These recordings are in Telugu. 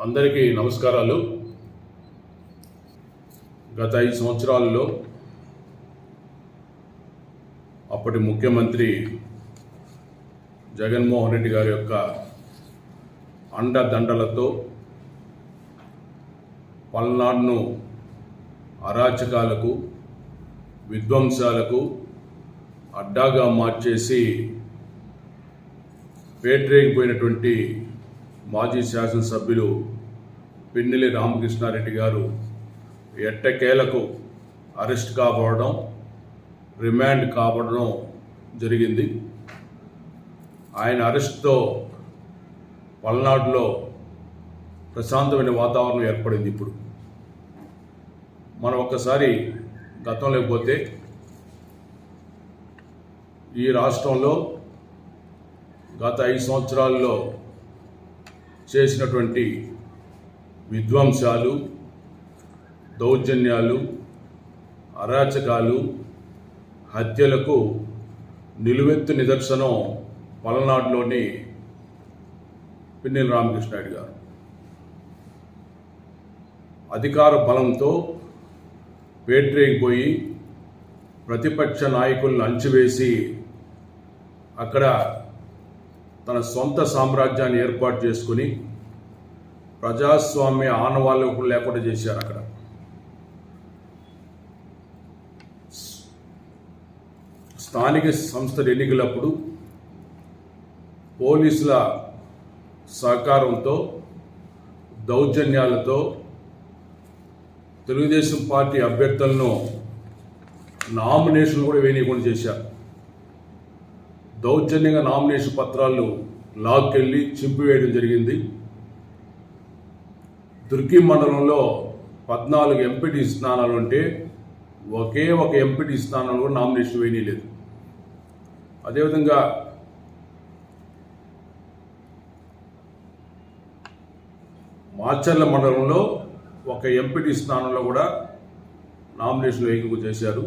అందరికీ నమస్కారాలు. గత ఐదు సంవత్సరాలలో అప్పటి ముఖ్యమంత్రి జగన్మోహన్ రెడ్డి గారి యొక్క అండదండలతో పల్నాడును అరాచకాలకు విధ్వంసాలకు అడ్డాగా మార్చేసి పేటరేగిపోయినటువంటి మాజీ శాసనసభ్యులు పిన్నెలి రామకృష్ణారెడ్డి గారు ఎట్టకేలకు అరెస్ట్ కాబడడం రిమాండ్ కాబడడం జరిగింది. ఆయన అరెస్ట్తో పల్నాడులో ప్రశాంతమైన వాతావరణం ఏర్పడింది ఇప్పుడు. మనం ఒక్కసారి గతం లేకపోతే ఈ రాష్ట్రంలో గత ఐదు సంవత్సరాల్లో చేసినటువంటి విధ్వంసాలు దౌర్జన్యాలు అరాచకాలు హత్యలకు నిలువెత్తు నిదర్శనం పలనాడులోని పిన్నెల రామకృష్ణాయుడు గారు. అధికార బలంతో పోయి ప్రతిపక్ష నాయకులను అంచివేసి అక్కడ తన సొంత సామ్రాజ్యాన్ని ఏర్పాటు చేసుకుని ప్రజాస్వామ్య ఆనవాళ్ళు కూడా లేకుండా చేశారు అక్కడ. స్థానిక సంస్థల ఎన్నికలప్పుడు పోలీసుల సహకారంతో దౌర్జన్యాలతో తెలుగుదేశం పార్టీ అభ్యర్థులను నామినేషన్ కూడా వేయకుండా చేశారు. దౌర్జన్యంగా నామినేషన్ పత్రాలు లాక్కెళ్ళి చింపివేయడం జరిగింది. దుర్గి మండలంలో పద్నాలుగు ఎంపీటీ స్థానాలు ఉంటే ఒకే ఒక ఎంపీటీ స్థానంలో కూడా నామినేషన్ వేయలేదు అదేవిధంగా మాచర్ల మండలంలో ఒక ఎంపీటీ స్థానంలో కూడా నామినేషన్ వేయకు చేశారు.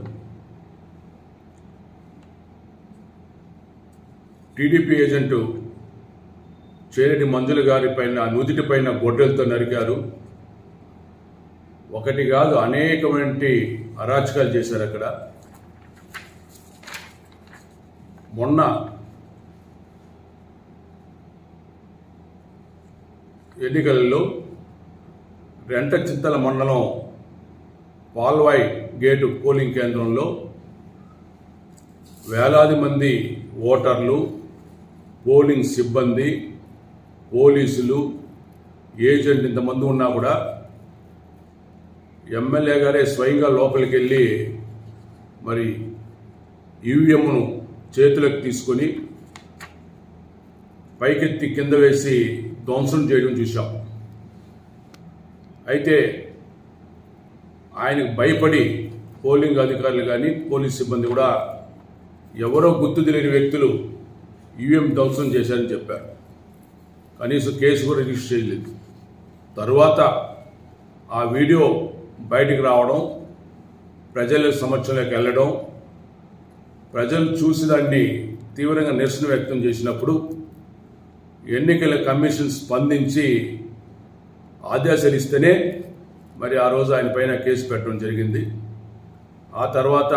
టీడీపీ ఏజెంటు చేరెడ్డి మంజుల గారి పైన నుదిటి పైన గొడ్డలతో నరికారు. ఒకటి కాదు అనేకమైన అరాచకాలు చేశారు అక్కడ. మొన్న ఎన్నికలలో రెంట చింతల మండలం పాల్వాయ్ గేటు పోలింగ్ కేంద్రంలో వేలాది మంది ఓటర్లు పోలింగ్ సిబ్బంది పోలీసులు ఏజెంట్ ఇంతమంది ఉన్నా కూడా ఎమ్మెల్యే గారే స్వయంగా లోపలికి వెళ్ళి మరి ఈవీఎంను చేతులకు తీసుకొని పైకెత్తి కింద వేసి ధ్వంసం చేయడం చూశాం. అయితే ఆయనకు భయపడి పోలింగ్ అధికారులు కానీ పోలీస్ సిబ్బంది కూడా ఎవరో గుర్తు తెలియని వ్యక్తులు ఈవీఎం ధ్వంసం చేశారని చెప్పారు. కనీసం కేసు కూడా రిజిస్టర్ చేయలేదు. తరువాత ఆ వీడియో బయటికి రావడం ప్రజల సమక్షంలోకి వెళ్ళడం ప్రజలు చూసి దాన్ని తీవ్రంగా నిరసన వ్యక్తం చేసినప్పుడు ఎన్నికల కమిషన్ స్పందించి ఆదేశాలు ఇస్తేనే మరి ఆ రోజు ఆయన పైన కేసు పెట్టడం జరిగింది. ఆ తర్వాత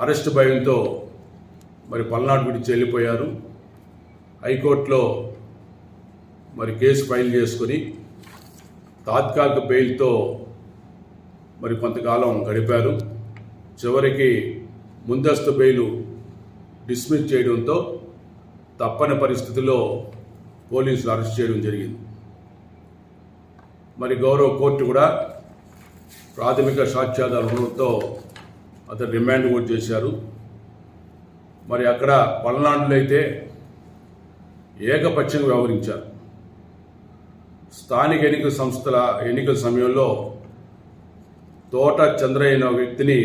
అరెస్ట్ భయంతో మరి పల్నాడు విడిచి వెళ్ళిపోయారు హైకోర్టులో మరి కేసు ఫైల్ చేసుకొని తాత్కాలిక బెయిల్తో మరి కొంతకాలం గడిపారు చివరికి ముందస్తు బెయిలు డిస్మిస్ చేయడంతో తప్పని పరిస్థితిలో పోలీసులు అరెస్ట్ చేయడం జరిగింది. మరి గౌరవ కోర్టు కూడా ప్రాథమిక సాక్ష్యాధార ఉండడంతో అతను రిమాండ్ కూడా చేశారు. మరి అక్కడ పల్నాడులో అయితే ఏకపక్షంగా వ్యవహరించారు. స్థానిక ఎన్నికల సంస్థల ఎన్నికల సమయంలో తోట చంద్రయ్య వ్యక్తిని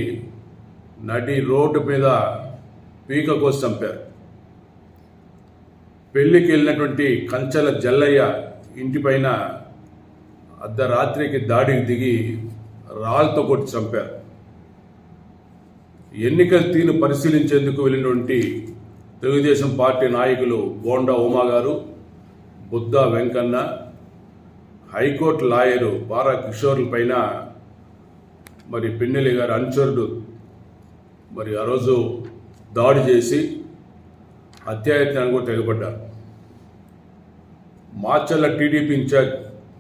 నడి రోడ్డు మీద పీక కోసి చంపారు. పెళ్ళికి వెళ్ళినటువంటి కంచెల జల్లయ్య ఇంటిపైన అర్ధరాత్రికి దాడికి దిగి రాళ్ళతో కొట్టి చంపారు. ఎన్నికల తీరు పరిశీలించేందుకు వెళ్ళినటువంటి తెలుగుదేశం పార్టీ నాయకులు బోండా ఉమా గారు Buddha Venkanna high court lawyer Para కిషోర్ల పైన మరి పిన్నెల్లి గారు అనుచరుడు మరి ఆ రోజు దాడి చేసి హత్యాయత్నాన్ని కూడా తెగబడ్డారు. మార్చల్ల టీడీపీ ఇన్ఛార్జ్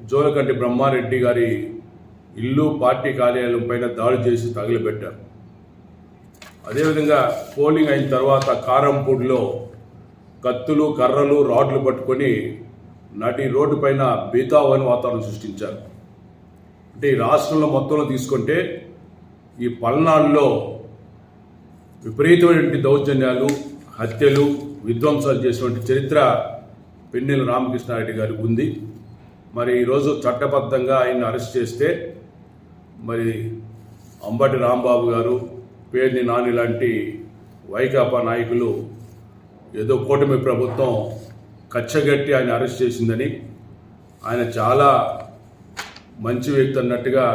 జోలకంటి బ్రహ్మారెడ్డి గారి ఇల్లు పార్టీ కార్యాలయం పైన దాడి చేసి తగిలిపెట్టారు. అదేవిధంగా పోలింగ్ అయిన తర్వాత కారంపూడిలో కత్తులు కర్రలు రాడ్లు పట్టుకొని నటి రోడ్డు పైన బీతావని వాతావరణం సృష్టించారు. అంటే ఈ రాష్ట్రంలో మొత్తంలో తీసుకుంటే ఈ పల్నాడులో విపరీతమైనటువంటి దౌర్జన్యాలు హత్యలు విధ్వంసాలు చేసినటువంటి చరిత్ర పెన్నెల రామకృష్ణారెడ్డి గారికి ఉంది. మరి ఈరోజు చట్టబద్ధంగా ఆయన్ని అరెస్ట్ చేస్తే మరి అంబటి రాంబాబు గారు పేర్ని నాని లాంటి వైకాపా నాయకులు ఏదో కూటమి ప్రభుత్వం కచ్చగట్టి ఆయన అరెస్ట్ చేసిందని ఆయన చాలా మంచి వ్యక్తి అన్నట్టుగా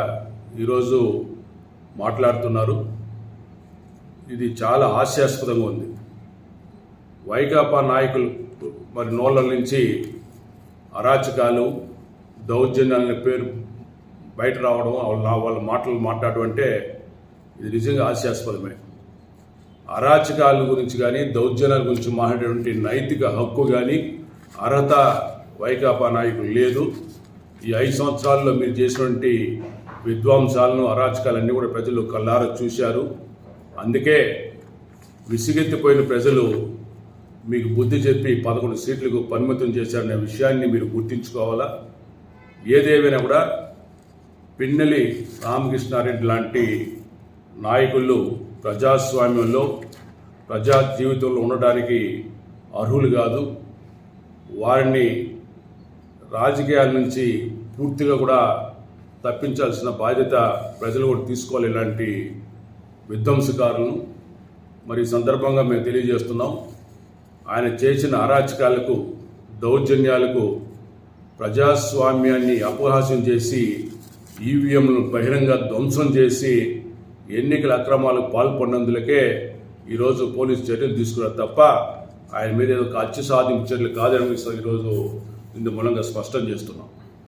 ఈరోజు మాట్లాడుతున్నారు. ఇది చాలా హాస్యాస్పదంగా ఉంది. వైకాపా నాయకులు మరి నోళ్ళ నుంచి అరాచకాలు దౌర్జన్యాల పేరు బయట రావడం వాళ్ళ వాళ్ళ మాటలు మాట్లాడడం అంటే ఇది నిజంగా హాస్యాస్పదమే. అరాచకాల గురించి కానీ దౌర్జన్యాల గురించి మాట్లాడేటువంటి నైతిక హక్కు కానీ అర్హత వైకాపా నాయకులు లేదు. ఈ ఐదు సంవత్సరాల్లో మీరు చేసినటువంటి విధ్వంసాలను అరాచకాలన్నీ కూడా ప్రజలు కల్లార చూశారు. అందుకే విసిగెత్తిపోయిన ప్రజలు మీకు బుద్ధి చెప్పి పదకొండు సీట్లకు పరిమితం చేశారనే విషయాన్ని మీరు గుర్తించుకోవాలా? ఏదేమైనా కూడా పిన్నెలి రామకృష్ణారెడ్డి లాంటి నాయకులు ప్రజాస్వామ్యంలో ప్రజా జీవితంలో ఉండడానికి అర్హులు కాదు. వారిని రాజకీయాల నుంచి పూర్తిగా కూడా తప్పించాల్సిన బాధ్యత ప్రజలు కూడా తీసుకోవాలి ఇలాంటి విధ్వంసకారులను. మరి సందర్భంగా మేము తెలియజేస్తున్నాం ఆయన చేసిన అరాచకాలకు దౌర్జన్యాలకు ప్రజాస్వామ్యాన్ని అపహాస్యం చేసి ఈవీఎంలను బహిరంగ ధ్వంసం చేసి ఎన్నికల అక్రమాలకు పాల్పడినందులకే ఈరోజు పోలీసు చర్యలు తీసుకున్నారు తప్ప ఆయన మీద ఏదో హత్య సాధింపు చర్యలు కాదని ఈరోజు ఇందు మూలంగా స్పష్టం చేస్తున్నాం.